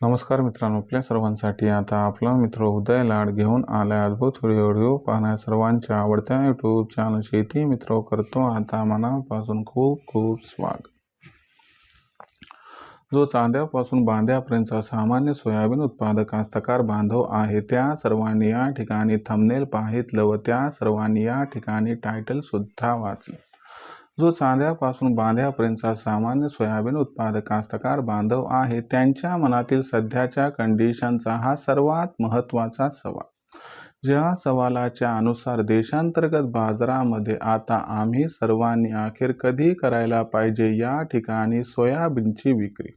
नमस्कार मित्रांनो आपल्या सर्वांसाठी आता आपला मित्र उदय लाड घेऊन आला अद्भुत व्हिडिओ पाहण्या सर्वांच्या आवडत्या यूट्यूब चॅनल शेती मित्र करतो आता मनापासून खूप खूप स्वागत जो चांद्यापासून बांध्यापर्यंतचा सामान्य सोयाबीन उत्पादक कास्तकार बांधव आहे त्या सर्वांनी या ठिकाणी थंबनेल पाहितलं व त्या सर्वांनी या ठिकाणी टायटल सुद्धा वाचलं. जो चांद्यापासून बांध्यापर्यंतचा सामान्य सोयाबीन उत्पादक कास्तकार बांधव आहे त्यांच्या मनातील सध्याच्या कंडिशनचा हा सर्वात महत्त्वाचा सवाल. ज्या सवालाच्या अनुसार देशांतर्गत बाजारामध्ये आता आम्ही सर्वांनी अखेर कधी करायला पाहिजे या ठिकाणी सोयाबीनची विक्री.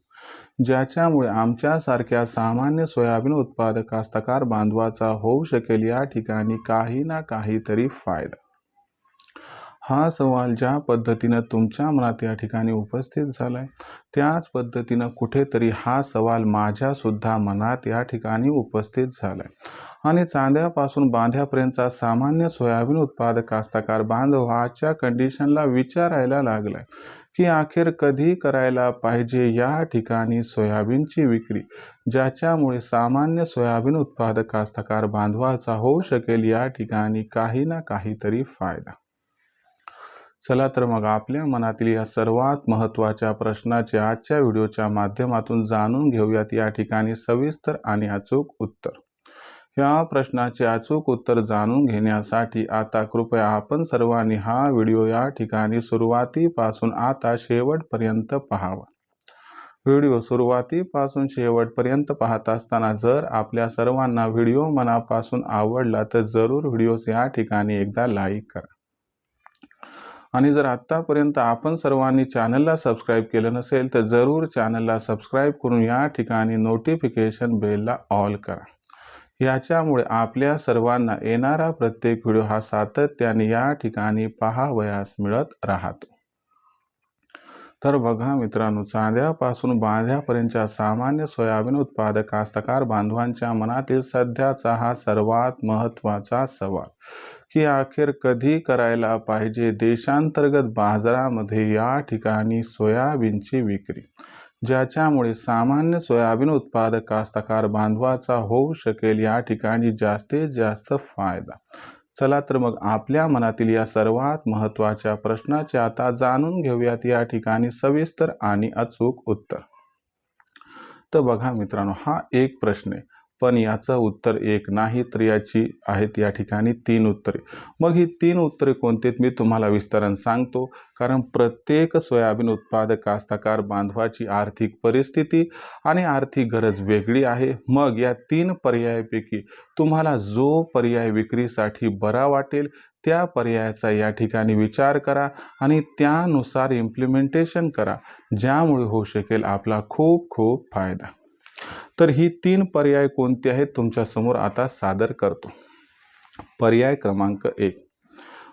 ज्याच्यामुळे आमच्यासारख्या सामान्य सोयाबीन उत्पादक कास्तकार बांधवाचा होऊ शकेल या ठिकाणी काही ना काहीतरी फायदा. हा सवाल ज्या पद्धतीनं तुमच्या मनात या ठिकाणी उपस्थित झाला आहे त्याच पद्धतीनं कुठेतरी हा सवाल माझ्यासुद्धा मनात या ठिकाणी उपस्थित झाला आहे आणि चांद्यापासून बांध्यापर्यंतचा सामान्य सोयाबीन उत्पादक कास्तकार बांधवाच्या कंडिशनला विचारायला लागलाय की अखेर कधी करायला पाहिजे या ठिकाणी सोयाबीनची विक्री ज्याच्यामुळे सामान्य सोयाबीन उत्पादक कास्तकार बांधवाचा होऊ शकेल या ठिकाणी काही ना काहीतरी फायदा. चला तर मग आपल्या मनातील या सर्वात महत्त्वाच्या प्रश्नाचे आजच्या व्हिडिओच्या माध्यमातून जाणून घेऊयात. या ठिकाणी सविस्तर आणि अचूक उत्तर. या प्रश्नाचे अचूक उत्तर जाणून घेण्यासाठी आता कृपया आपण सर्वांनी हा व्हिडिओ या ठिकाणी सुरुवातीपासून आता शेवटपर्यंत पाहावा. व्हिडिओ सुरुवातीपासून शेवटपर्यंत पाहत असताना जर आपल्या सर्वांना व्हिडिओ मनापासून आवडला तर जरूर व्हिडिओज या ठिकाणी एकदा लाईक करा. आणि जर आत्तापर्यंत आपण सर्वांनी चॅनलला सबस्क्राईब केलं नसेल तर जरूर चॅनलला सबस्क्राईब करून या ठिकाणी नोटिफिकेशन बेलला ऑल करा. याच्यामुळे आपल्या सर्वांना येणारा प्रत्येक व्हिडिओ हा सातत्याने या ठिकाणी पाहावयास मिळत राहतो. तर बघा मित्रांनो चांद्यापासून बांध्यापर्यंतच्या सामान्य सोयाबीन उत्पादक कास्तकार बांधवांच्या मनातील सध्याचा हा सर्वात महत्त्वाचा सवाल. की अखेर कधी करायला पाहिजे? देशांतर्गत बाजारामध्ये या ठिकाणी सोयाबीनची विक्री ज्याच्यामुळे सामान्य सोयाबीन उत्पादक कास्तकार बांधवाचा होऊ शकेल या ठिकाणी जास्तीत जास्त फायदा. चला तर मग आपल्या मनातील या सर्वात महत्त्वाच्या प्रश्नाचे आता जाणून घेऊयात. या ठिकाणी सविस्तर आणि अचूक उत्तर. तर बघा मित्रांनो हा एक प्रश्न आहे. पण याचं उत्तर एक नाही तर याची आहेत या ठिकाणी तीन उत्तरे. मग ही तीन उत्तरे कोणती मी तुम्हाला विस्तारण सांगतो. कारण प्रत्येक सोयाबीन उत्पादक कास्तकार बांधवाची आर्थिक परिस्थिती आणि आर्थिक गरज वेगळी आहे. मग या तीन पर्यायापैकी तुम्हाला जो पर्याय विक्रीसाठी बरा वाटेल त्या पर्यायाचा या ठिकाणी विचार करा आणि त्यानुसार इम्प्लिमेंटेशन करा ज्यामुळे होऊ शकेल आपला खूप खूप फायदा. तर ही तीन पर्याय कोणते आहेत तुमच्यासमोर आता सादर करतो. पर्याय क्रमांक एक.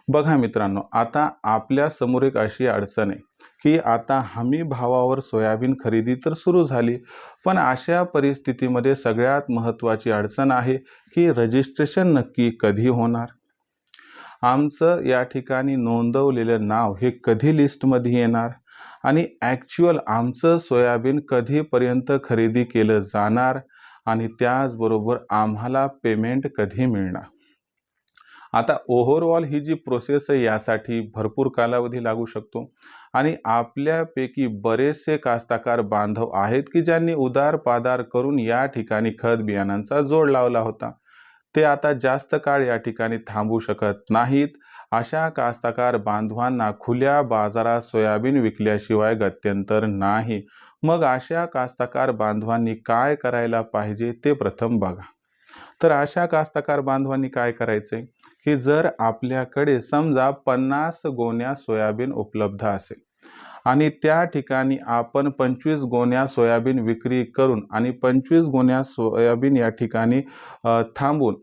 बघा मित्रांनो आता आपल्यासमोर एक अशी अडचण आहे की आता हमी भावावर सोयाबीन खरेदी तर सुरू झाली पण अशा परिस्थितीमध्ये सगळ्यात महत्त्वाची अडचण आहे की रजिस्ट्रेशन नक्की कधी होणार? आमचं या ठिकाणी नोंदवलेलं नाव हे कधी लिस्टमध्ये येणार? आणि ॲक्च्युअल आमचं सोयाबीन कधीपर्यंत खरेदी केलं जाणार आणि त्याचबरोबर आम्हाला पेमेंट कधी मिळणार? आता ओव्हरऑल ही जी प्रोसेस आहे यासाठी भरपूर कालावधी लागू शकतो. आणि आपल्यापैकी बरेचसे कास्ताकार बांधव आहेत की ज्यांनी उदार पादार करून या ठिकाणी खत बियाणांचा जोड लावला होता. ते आता जास्त काळ या ठिकाणी थांबू शकत नाहीत. अशा कास्तकार बांधवांना खुल्या बाजारात सोयाबीन विकल्याशिवाय गत्यंतर नाही. मग अशा कास्तकार बांधवांनी काय करायला पाहिजे ते प्रथम बघा. तर अशा कास्तकार बांधवांनी काय करायचे? की जर आपल्याकडे समजा पन्नास गोण्या सोयाबीन उपलब्ध असेल आणि त्या ठिकाणी आपण पंचवीस गोण्या सोयाबीन विक्री करून आणि पंचवीस गोण्या सोयाबीन या ठिकाणी थांबून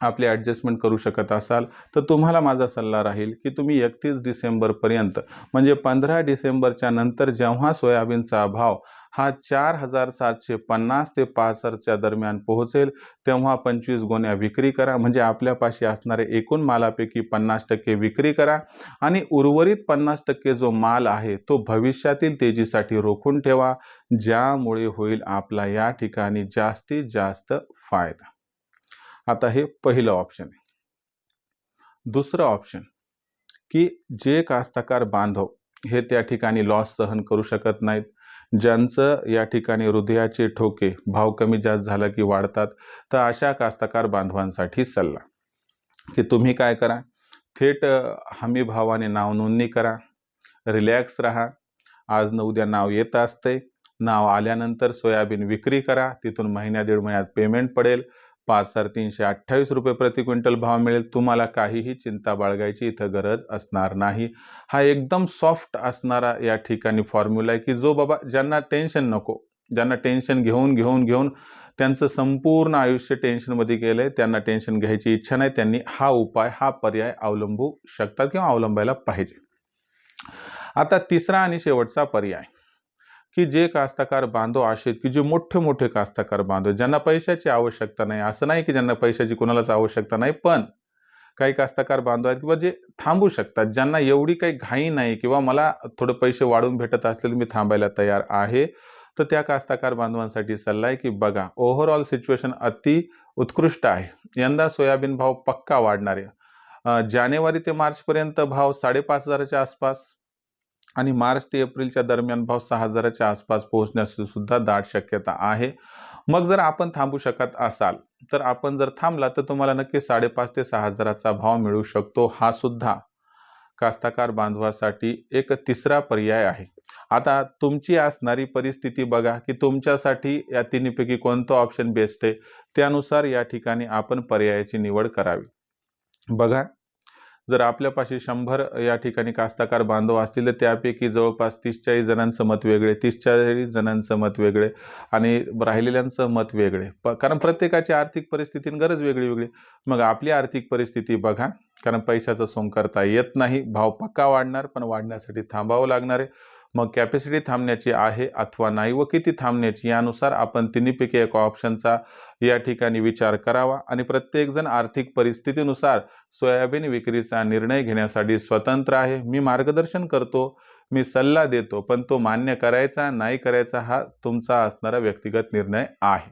आपली ॲडजस्टमेंट करू शकत असाल तर तुम्हाला माझा सल्ला राहील की तुम्ही एकतीस डिसेंबरपर्यंत म्हणजे पंधरा डिसेंबरच्या नंतर जेव्हा सोयाबीनचा भाव हा चार हजार सातशे पन्नास ते पाच हजारच्या दरम्यान पोहोचेल तेव्हा पंचवीस गोण्या विक्री करा म्हणजे आपल्यापाशी असणारे एकूण मालापैकी पन्नास टक्के विक्री करा आणि उर्वरित पन्नास टक्के जो माल आहे तो भविष्यातील तेजीसाठी रोखून ठेवा ज्यामुळे होईल आपला या ठिकाणी जास्तीत जास्त फायदा. आता हे पहिलं ऑप्शन आहे. दुसरं ऑप्शन की जे कास्तकार बांधव हे त्या ठिकाणी लॉस सहन करू शकत नाहीत ज्यांचं या ठिकाणी हृदयाचे ठोके भाव कमी जास्त झाला की वाढतात तर अशा कास्तकार बांधवांसाठी सल्ला. की तुम्ही काय करा थेट हमीभावाने हमी भावाने नाव नोंदणी करा रिलॅक्स राहा आज न उद्या नाव येत असते नाव आल्यानंतर सोयाबीन विक्री करा तिथून महिन्या दीड महिन्यात पेमेंट पडेल पाच हजार तीनशे अठ्ठावीस रुपये प्रति क्विंटल भाव मिळेल. तुम्हाला काहीही चिंता बाळगायची इथं गरज असणार नाही. हा एकदम सॉफ्ट असणारा या ठिकाणी फॉर्म्युला आहे की जो बाबा ज्यांना टेन्शन नको ज्यांना टेन्शन घेऊन घेऊन घेऊन त्यांचं संपूर्ण आयुष्य टेन्शनमध्ये गेलं आहे त्यांना टेन्शन घ्यायची इच्छा नाही त्यांनी हा उपाय हा पर्याय अवलंबू शकतात किंवा अवलंबायला पाहिजे. आता तिसरा आणि शेवटचा पर्याय. की जे कास्तकार बांधव असे की जे मोठे मोठे कास्तकार बांधव ज्यांना पैशाची आवश्यकता नाही. असं नाही की ज्यांना पैशाची कोणालाच आवश्यकता नाही पण काही कास्तकार बांधव आहेत किंवा जे थांबू शकतात ज्यांना एवढी काही घाई नाही किंवा मला थोडं पैसे वाढून भेटत असलेले मी थांबायला तयार आहे तर त्या कास्तकार बांधवांसाठी सल्ला आहे की बघा ओव्हरऑल सिच्युएशन अति उत्कृष्ट आहे. यंदा सोयाबीन भाव पक्का वाढणार आहे. जानेवारी ते मार्चपर्यंत भाव साडेपाच हजाराच्या आसपास आणि मार्च ते एप्रिलच्या दरम्यान भाव सहा हजाराच्या आसपास पोहोचण्याची सुद्धा दाट शक्यता आहे. मग जर आपण थांबू शकत असाल तर आपण जर थांबला तर तुम्हाला नक्की साडेपाच ते सहा हजाराचा भाव मिळू शकतो. हा सुद्धा कास्तकार बांधवासाठी एक तिसरा पर्याय आहे. आता तुमची असणारी परिस्थिती बघा की तुमच्यासाठी या तिन्हीपैकी कोणतं ऑप्शन बेस्ट आहे? त्यानुसार या ठिकाणी आपण पर्यायाची निवड करावी. बघा जर आपल्यापाशी शंभर या ठिकाणी कास्तकार बांधव असतील तर त्यापैकी जवळपास तीस चाळीस जणांचं मत वेगळे तीस चाळीस जणांचं मत वेगळे आणि राहिलेल्यांचं मत वेगळे. प कारण प्रत्येकाची आर्थिक परिस्थितीन गरज वेगळी वेगळी. मग आपली आर्थिक परिस्थिती बघा कारण पैशाचं सोंग करता येत नाही भाव पक्का वाढणार पण वाढण्यासाठी थांबावं लागणार आहे. मग कॅपॅसिटी थांबण्याची आहे अथवा नाही व किती थांबण्याची यानुसार आपण तिन्हीपैकी एका ऑप्शनचा या ठिकाणी विचार करावा आणि प्रत्येकजण आर्थिक परिस्थितीनुसार सोयाबीन विक्रीचा निर्णय घेण्यासाठी स्वतंत्र आहे. मी मार्गदर्शन करतो मी सल्ला देतो पण तो मान्य करायचा नाही करायचा हा तुमचा असणारा व्यक्तिगत निर्णय आहे.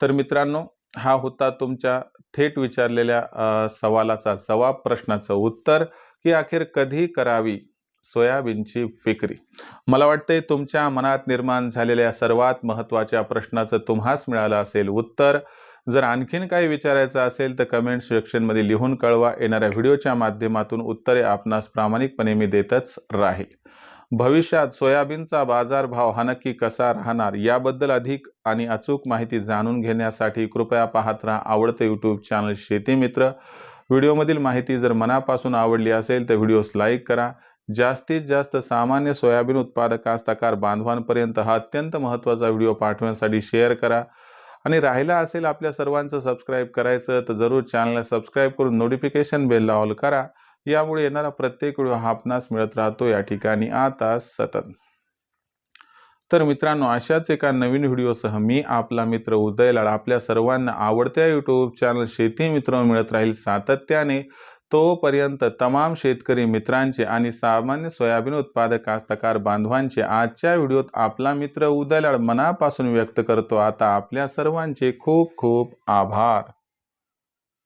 तर मित्रांनो हा होता तुमच्या थेट विचारलेल्या सवालाचा जवाब प्रश्नाचं उत्तर की अखेर कधी करावी? सोयाबीनची विक्री. मला वाटते तुमच्या मनात निर्माण झालेल्या सर्वात महत्त्वाच्या प्रश्नाचं तुम्हास मिळालं असेल उत्तर. जर आणखीन काही विचारायचं असेल तर कमेंट सेक्शनमध्ये लिहून कळवा. येणाऱ्या व्हिडिओच्या माध्यमातून उत्तरे आपणास प्रामाणिकपणे मी देतच राहील. भविष्यात सोयाबीनचा बाजारभाव हा नक्की कसा राहणार याबद्दल अधिक आणि अचूक माहिती जाणून घेण्यासाठी कृपया पाहत राहा आवडतं यूट्यूब चॅनल शेती मित्र. व्हिडिओमधील माहिती जर मनापासून आवडली असेल तर व्हिडिओस लाईक करा. जास्तीत जास्त सामान्य सोयाबीन उत्पादक कास्तकार बांधवांपर्यंत हा अत्यंत महत्त्वाचा व्हिडिओ पाठवण्यासाठी शेअर करा. आणि राहिला असेल आपल्या सर्वांचं सबस्क्राईब करायचं तर जरूर चॅनलला सबस्क्राईब करून नोटिफिकेशन बेलला ऑल करा. यामुळे येणारा प्रत्येक व्हिडिओ हा आपणास मिळत राहतो. या ठिकाणी आता सतत. तर मित्रांनो अशाच एका नवीन व्हिडिओसह मी आपला मित्र उदय लाड आपल्या सर्वांना आवडत्या यूट्यूब चॅनल शेती मित्र मिळत राहील सातत्याने. तोपर्यंत तमाम शेतकरी मित्रांचे आणि सामान्य सोयाबीन उत्पादक कास्तकार बांधवांचे आजच्या व्हिडिओत आपला मित्र उदयलाड मनापासून व्यक्त करतो. आता आपल्या सर्वांचे खूप खूप आभार.